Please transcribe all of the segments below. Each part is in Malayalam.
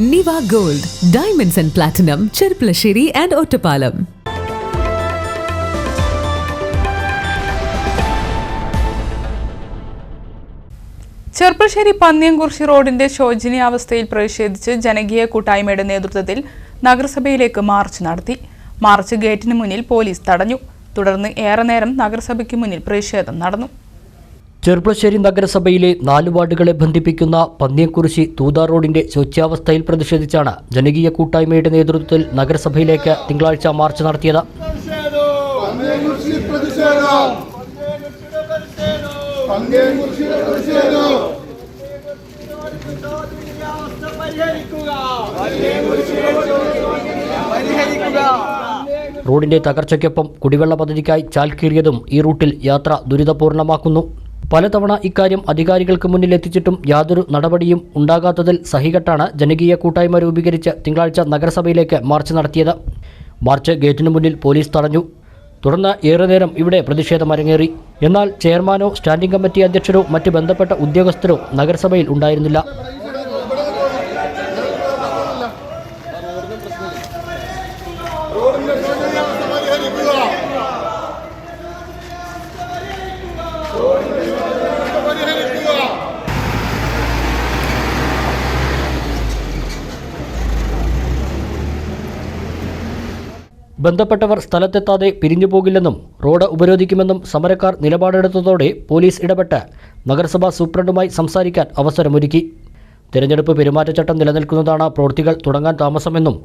Niva gold diamonds and platinum Cherpulassery and Ottapalam Cherpulassery Panniyamkurissi റോഡിന്റെ ശോചനീയാവസ്ഥയിൽ പ്രതിഷേധിച്ച് ജനകീയ കൂട്ടായ്മയുടെ നേതൃത്വത്തിൽ നഗരസഭയിലേക്ക് മാർച്ച് നടത്തി. മാർച്ച് ഗേറ്റിന് മുന്നിൽ പോലീസ് തടഞ്ഞു. തുടർന്ന് ഏറെ നേരം നഗരസഭയ്ക്ക് മുന്നിൽ പ്രതിഷേധം നടന്നു. ചെർപ്പളശ്ശേരി നഗരസഭയിലെ നാല് വാർഡുകളെ ബന്ധിപ്പിക്കുന്ന പന്നിയക്കുറിശി തൂതാ റോഡിന്റെ ശോച്യാവസ്ഥയിൽ പ്രതിഷേധിച്ചാണ് ജനകീയ കൂട്ടായ്മയുടെ നേതൃത്വത്തിൽ നഗരസഭയിലേക്ക് തിങ്കളാഴ്ച മാർച്ച് നടത്തിയത്. റോഡിന്റെ തകർച്ചയ്ക്കൊപ്പം കുടിവെള്ള പദ്ധതിക്കായി ചാൽക്കീറിയതും ഈ റൂട്ടിൽ യാത്ര ദുരിതപൂർണമാക്കുന്നു. പലതവണ ഇക്കാര്യം അധികാരികൾക്ക് മുന്നിൽ എത്തിച്ചിട്ടും യാതൊരു നടപടിയും ഉണ്ടാകാത്തതിൽ സഹികെട്ടാണ് ജനകീയ കൂട്ടായ്മ രൂപീകരിച്ച് തിങ്കളാഴ്ച നഗരസഭയിലേക്ക് മാർച്ച് നടത്തിയത്. മാർച്ച് ഗേറ്റിനു മുന്നിൽ പോലീസ് തടഞ്ഞു. തുടർന്ന് ഏറെ നേരം ഇവിടെ പ്രതിഷേധം അരങ്ങേറി. എന്നാൽ ചെയർമാനോ സ്റ്റാൻഡിംഗ് കമ്മിറ്റി അധ്യക്ഷരോ മറ്റ് ബന്ധപ്പെട്ട ഉദ്യോഗസ്ഥരോ നഗരസഭയിൽ ഉണ്ടായിരുന്നില്ല. ബന്ധപ്പെട്ടവർ സ്ഥലത്തെത്താതെ പിരിഞ്ഞു പോകില്ലെന്നും റോഡ് ഉപരോധിക്കുമെന്നും സമരക്കാർ നിലപാടെടുത്തതോടെ പോലീസ് ഇടപെട്ട് നഗരസഭാ സൂപ്രണ്ടുമായി സംസാരിക്കാൻ അവസരമൊരുക്കി. തിരഞ്ഞെടുപ്പ് പെരുമാറ്റച്ചട്ടം നിലനിൽക്കുന്നതാണ് പ്രവൃത്തികൾ തുടങ്ങാൻ താമസമെന്നും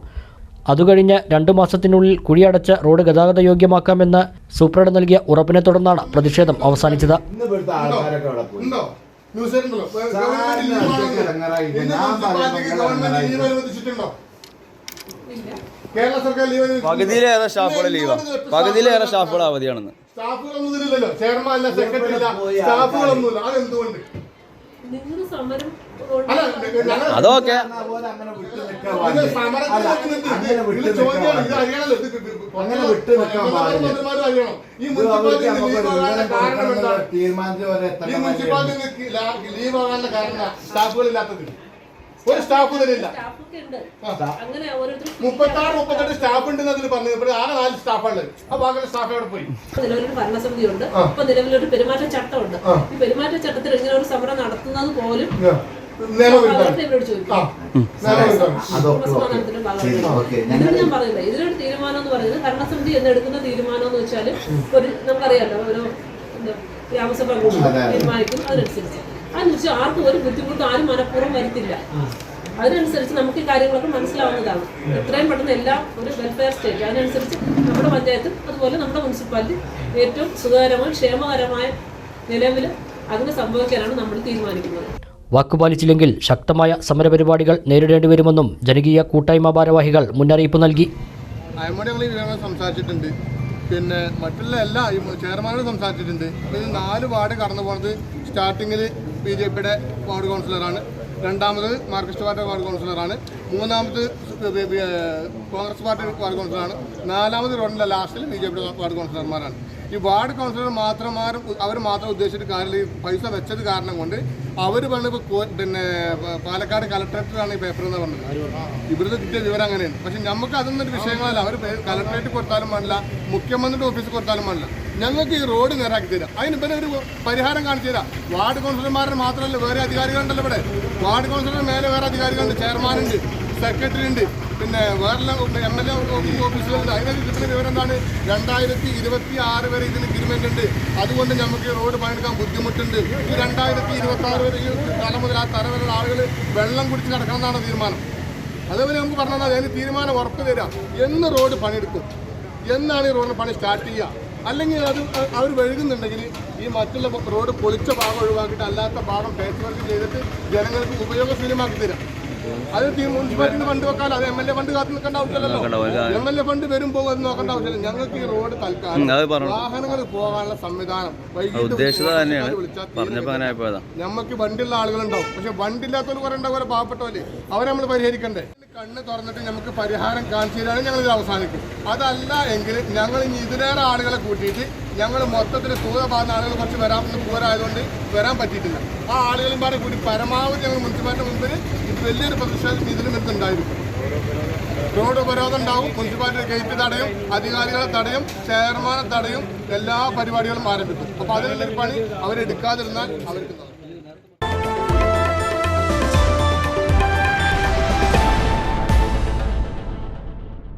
അതുകഴിഞ്ഞ് രണ്ടു മാസത്തിനുള്ളിൽ കുഴിയടച്ച് റോഡ് ഗതാഗത യോഗ്യമാക്കാമെന്ന് സൂപ്രണ്ട് നൽകിയ ഉറപ്പിനെ തുടർന്നാണ് പ്രതിഷേധം അവസാനിച്ചത്. ന്യൂസ് കേരള സർക്കാർ ലീവ് അനുവദിച്ചിട്ടുണ്ടോ? പകുതിയിലേറെ സ്റ്റാഫുകൾ ലീവാ പകുതിയിലേറെ സ്റ്റാഫുകൾ അവധിയാണെന്ന്. സ്റ്റാഫുകളൊന്നും ഇല്ലല്ലോ ചെയർമാൻ ഇല്ല സെക്രട്ടറി ഇല്ല സ്റ്റാഫുകളൊന്നുമില്ല അതെന്തുകൊണ്ട്? അതൊക്കെ തീരുമാനത്തിൽ കാരണം സ്റ്റാഫ് തരില്ല അങ്ങനെ ഓരോരുത്തർ മുപ്പത്താറ് മുപ്പത്തെട്ട് സ്റ്റാഫ് ഉണ്ട് അതിൽ പറഞ്ഞത് ഇവിടെ ആകെ നാല് സ്റ്റാഫുള്ളത് ആ ബാക്കിയുള്ള സ്റ്റാഫ് എവിടെ പോയി. നിലവിലൊരു ഭരണസമിതിയുണ്ട്. ഉണ്ട് ഇപ്പൊ നിലവിലൊരു പെരുമാറ്റച്ചട്ടമുണ്ട് ചട്ടമുണ്ട്. ഈ പെരുമാറ്റച്ചട്ടത്തിൽ ഇങ്ങനെ ഒരു സമരം നടത്തുന്നത് പോലും. ഇതിനോട് ഞാൻ പറയുന്നത് ഇതിനൊരു തീരുമാനം എന്ന് പറയുന്നത് ഭരണസമിതി എന്നെടുക്കുന്ന തീരുമാനം എന്ന് വെച്ചാൽ ഒരു നമുക്കറിയാലോ ഒരു ഗ്രാമസഭ. തീരുമാനിക്കും. അതിനനുസരിച്ച് അതിനനുസരിച്ച് ആർക്കും ഒരു ബുദ്ധിമുട്ടും ആരും മനഃപൂർവം വരുത്തില്ല. അതിനനുസരിച്ച് നമുക്ക് ഈ കാര്യങ്ങളൊക്കെ മനസ്സിലാവുന്നതാണ്. എത്രയും പെട്ടെന്ന് എല്ലാം ഒരു വെൽഫെയർ സ്റ്റേറ്റ് അതിനനുസരിച്ച് നമ്മുടെ പഞ്ചായത്തും അതുപോലെ നമ്മുടെ മുനിസിപ്പാലിറ്റി ഏറ്റവും സുഖകരമായ ക്ഷേമകരമായ നിലവിൽ അതിന് സംഭവിക്കാനാണ് നമ്മൾ തീരുമാനിക്കുന്നത്. വാക്കുപാലിച്ചില്ലെങ്കിൽ ശക്തമായ സമരപരിപാടികൾ നേരിടേണ്ടി വരുമെന്നും ജനകീയ കൂട്ടായ്മ ഭാരവാഹികൾ മുന്നറിയിപ്പ് നൽകി. ഞങ്ങൾ സംസാരിച്ചിട്ടുണ്ട്. പിന്നെ മറ്റുള്ള എല്ലാ ചെയർമാനോട് സംസാരിച്ചിട്ടുണ്ട്. ഇത് നാല് വാർഡ് കടന്നു പോകുന്നത് സ്റ്റാർട്ടിങ്ങിൽ ബി ജെ പിയുടെ വാർഡ് കൗൺസിലറാണ് രണ്ടാമത് മാർക്സിസ്റ്റ് പാർട്ടി വാർഡ് കൗൺസിലറാണ്. മൂന്നാമത് കോൺഗ്രസ് പാർട്ടി വാർഡ് കൗൺസിലറാണ്. നാലാമത് റോഡിന്റെ ലാസ്റ്റിൽ ബി ജെ പിയുടെ വാർഡ് കൗൺസിലർമാരാണ്. ഈ വാർഡ് കൗൺസിലർ മാത്രമാരും അവർ മാത്രം ഉദ്ദേശിച്ചിട്ട് കാര്യം ഈ പൈസ വെച്ചത് കാരണം കൊണ്ട് അവർ പറഞ്ഞപ്പോൾ പിന്നെ പാലക്കാട് കലക്ടറേറ്റിലാണ് ഈ പേപ്പർ എന്ന് പറഞ്ഞത്. ഇവിടുത്തെ കിട്ടിയ വിവരം അങ്ങനെയാണ്. പക്ഷെ നമുക്ക് അതൊന്നും വിഷയങ്ങളല്ല. അവർ കലക്ടറേറ്റ് കൊടുത്താലും പാടില്ല. മുഖ്യമന്ത്രിയുടെ ഓഫീസിൽ കൊടുത്താലും വേണ്ടില്ല ഞങ്ങൾക്ക് ഈ റോഡ് നേരാക്കി തരാം. അതിന് ഇപ്പം ഒരു പരിഹാരം കാണിച്ചു തരാം. വാർഡ് കൗൺസിലർമാരുടെ മാത്രമല്ല വേറെ അധികാരികളുണ്ടല്ലോ ഇവിടെ. വാർഡ് കൗൺസിലർ മേലെ വേറെ അധികാരികളുണ്ട്. ചെയർമാനുണ്ട് സെക്രട്ടറി ഉണ്ട്. പിന്നെ വേറെ എം എൽ എ ഓഫീസുകളുണ്ട് അതിനൊക്കെ കിട്ടുന്ന വിവരം എന്താണ്? രണ്ടായിരത്തി ഇരുപത്തി ആറ് വരെ ഇതിന് എഗ്രിമെന്റ് ഉണ്ട്. അതുകൊണ്ട് നമുക്ക് റോഡ് പണിയെടുക്കാൻ ബുദ്ധിമുട്ടുണ്ട്. ഈ രണ്ടായിരത്തി ഇരുപത്തി ആറ് വരെ തല മുതൽ ആ തല വരെയുള്ള ആളുകൾ വെള്ളം കുടിച്ച് നടക്കണം എന്നാണ് തീരുമാനം. അതേപോലെ നമുക്ക് പറഞ്ഞാൽ അതിന് തീരുമാനം ഉറപ്പ് തരാം. എന്ന് റോഡ് പണിയെടുക്കും. എന്നാണ് ഈ റോഡിന് പണി സ്റ്റാർട്ട് ചെയ്യുക. അല്ലെങ്കിൽ അത് അവർ വഴുകുന്നുണ്ടെങ്കിൽ ഈ മറ്റുള്ള റോഡ് പൊളിച്ച ഭാഗം ഒഴിവാക്കിയിട്ട് അല്ലാത്ത ഭാഗം പേച്ച് വർക്ക് ചെയ്തിട്ട് ജനങ്ങൾക്ക് ഉപയോഗശൂന്യമാക്കി തരാം. അത് മുനിസിപ്പാലിറ്റിന്ന് ഫണ്ട് വെക്കാലോ? അത് എം എൽ എ ഫണ്ട് കാത്തു നിൽക്കേണ്ട ആവശ്യമില്ലല്ലോ. എം എൽ എ ഫണ്ട് വരും പോകും എന്ന് നോക്കേണ്ട ആവശ്യമില്ല. ഞങ്ങൾക്ക് ഈ റോഡ് തൽക്കാലം. വാഹനങ്ങൾ പോകാനുള്ള സംവിധാനം. ഉദ്ദേശിച്ചത് തന്നെയാണ്. നമുക്ക് വണ്ടിയുള്ള ആളുകളുണ്ടാവും. പക്ഷെ വണ്ടില്ലാത്തവർ കുറെ ഉണ്ടാവും കുറെ പാവപ്പെട്ടവര്. അവരെ നമ്മൾ പരിഹരിക്കണ്ടേ? കണ്ണ് തുറന്നിട്ട് നമുക്ക് പരിഹാരം കാണിച്ചു ഞങ്ങൾ ഇത് അവസാനിക്കും. അതല്ല എങ്കിൽ ഞങ്ങൾ ഇനി ഇതിലേറെ ആളുകളെ കൂട്ടിയിട്ട് ഞങ്ങൾ മൊത്തത്തിൽ തുക ഭാഗത്ത് ആളുകൾ കുറച്ച് വരാമെന്ന് പോരായതുകൊണ്ട് വരാൻ പറ്റിയിട്ടില്ല ആ ആളുകളും പാടെ കൂടി പരമാവധി ഞങ്ങൾ മുനിസിപ്പാലിറ്റി മുമ്പിൽ വലിയൊരു പ്രതിഷേധം ഇതിന് ഇതുണ്ടായിരിക്കും റോഡ് ഉപരോധം ഉണ്ടാവും മുനിസിപ്പാലിറ്റി ഗേറ്റ് തടയും അധികാരികളെ തടയും ചെയർമാനെ തടയും എല്ലാ പരിപാടികളും ആരംഭിക്കും അപ്പോൾ അതിനുള്ളൊരു പണി അവരെടുക്കാതിരുന്നാൽ അവർക്ക്.